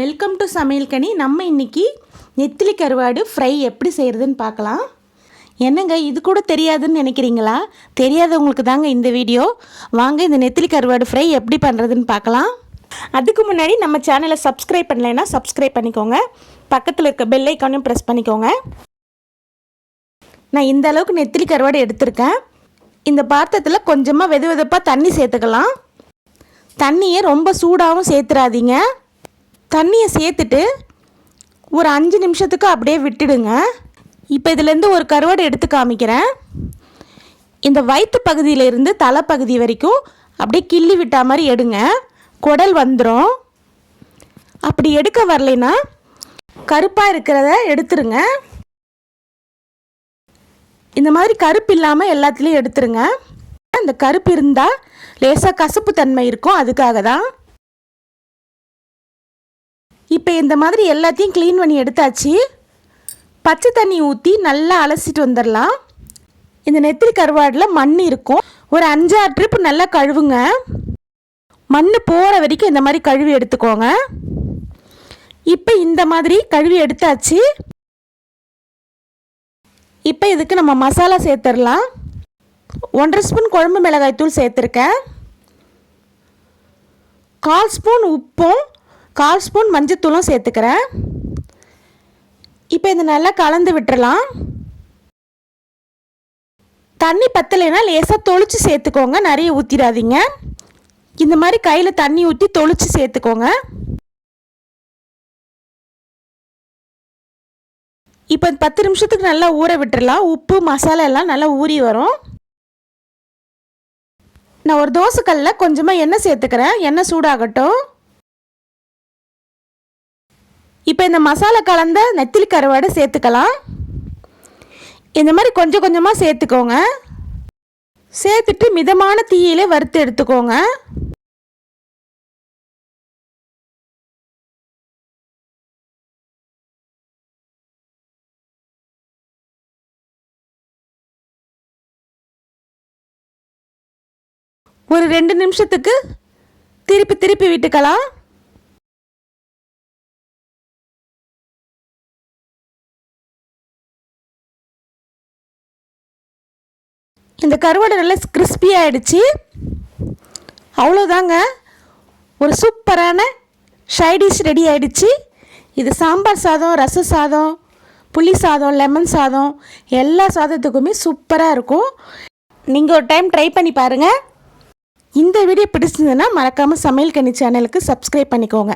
Welcome to சமையல் கனி. நம்ம இன்றைக்கி நெத்திலி கருவாடு ஃப்ரை எப்படி செய்கிறதுன்னு பார்க்கலாம். என்னங்க இது கூட தெரியாதுன்னு நினைக்கிறீங்களா? தெரியாதவங்களுக்கு தாங்க இந்த வீடியோ. வாங்க இந்த நெத்திலி கருவாடு ஃப்ரை எப்படி பண்ணுறதுன்னு பார்க்கலாம். அதுக்கு முன்னாடி நம்ம சேனலை சப்ஸ்கிரைப் பண்ணலைன்னா சப்ஸ்கிரைப் பண்ணிக்கோங்க. பக்கத்தில் இருக்க பெல் ஐக்கானையும் ப்ரெஸ் பண்ணிக்கோங்க. நான் இந்த அளவுக்கு நெத்திலி கருவாடு எடுத்திருக்கேன். இந்த பாத்திரத்தில் கொஞ்சமாக வெது வெதுப்பாக தண்ணி சேர்த்துக்கலாம். தண்ணியை ரொம்ப சூடாகவும் சேர்த்துறாதீங்க. தண்ணியை சேர்த்துட்டு ஒரு அஞ்சு நிமிஷத்துக்கு அப்படியே விட்டுடுங்க. இப்போ இதுலேருந்து ஒரு கருவாடு எடுத்து காமிக்கிறேன். இந்த வயிற்று பகுதியிலேருந்து தலைப்பகுதி வரைக்கும் அப்படியே கிள்ளி விட்டா மாதிரி எடுங்க. குடல் வந்துடும் அப்படி எடுக்க வரலைன்னா கருப்பாக இருக்கிறத எடுத்துருங்க. இந்த மாதிரி கருப்பு இல்லாமல் எல்லாத்துலேயும் எடுத்துருங்க. அந்த கருப்பு இருந்தால் லேசாக கசப்பு தன்மை இருக்கும். அதுக்காக தான் இப்போ இந்த மாதிரி எல்லாத்தையும் க்ளீன் பண்ணி எடுத்தாச்சு. பச்சை தண்ணி ஊற்றி நல்லா அலசிட்டு வந்துடலாம். இந்த நெத்திரி கருவாடில் மண் இருக்கும். ஒரு அஞ்சாறு ட்ரிப் நல்லா கழுவுங்க. மண் போகிற வரைக்கும் இந்த மாதிரி கழுவி எடுத்துக்கோங்க. இப்போ இந்த மாதிரி கழுவி எடுத்தாச்சு. இப்போ இதுக்கு நம்ம மசாலா சேர்த்துடலாம். ஒன்றரை ஸ்பூன் குழம்பு மிளகாய் தூள் சேர்த்துருக்கேன். கால் ஸ்பூன் உப்பும் கால் ஸ்பூன் மஞ்சத்தூளும் சேர்த்துக்கிறேன். இப்போ இதை நல்லா கலந்து விட்டுறலாம். தண்ணி பத்தலைன்னா லேசாக தொளிச்சு சேர்த்துக்கோங்க. நிறைய ஊற்றிடாதீங்க இந்த மாதிரி கையில் தண்ணி ஊற்றி தொளிச்சு சேர்த்துக்கோங்க. இப்போ பத்து நிமிஷத்துக்கு நல்லா ஊற விட்டுறலாம். உப்பு மசாலா எல்லாம் நல்லா ஊறி வரும். நான் ஒரு தோசைக்கல்லில் கொஞ்சமாக எண்ணெய் சேர்த்துக்கிறேன். எண்ணெய் சூடாகட்டும். இப்போ இந்த மசாலா கலந்த நெத்திலி கருவாடை சேர்த்துக்கலாம். இந்த மாதிரி கொஞ்சம் கொஞ்சமாக சேர்த்துக்கோங்க. சேர்த்துட்டு மிதமான தீயில வறுத்து எடுத்துக்கோங்க. ஒரு ரெண்டு நிமிஷத்துக்கு திருப்பி திருப்பி விட்டுக்கலாம். இந்த கருவாடு நல்லா கிறிஸ்பி ஆகிடுச்சு அவ்வளோதாங்க ஒரு சூப்பரான ஷைடிஷ் ரெடி ஆகிடுச்சு இது சாம்பார் சாதம் ரச சாதம் புளி சாதம் லெமன் சாதம் எல்லா சாதத்துக்குமே சூப்பராக இருக்கும். நீங்கள் ஒரு டைம் ட்ரை பண்ணி பாருங்கள் இந்த வீடியோ பிடிச்சிருந்ததுன்னா மறக்காமல் சமையல் கனி சேனலுக்கு சப்ஸ்கிரைப் பண்ணிக்கோங்க.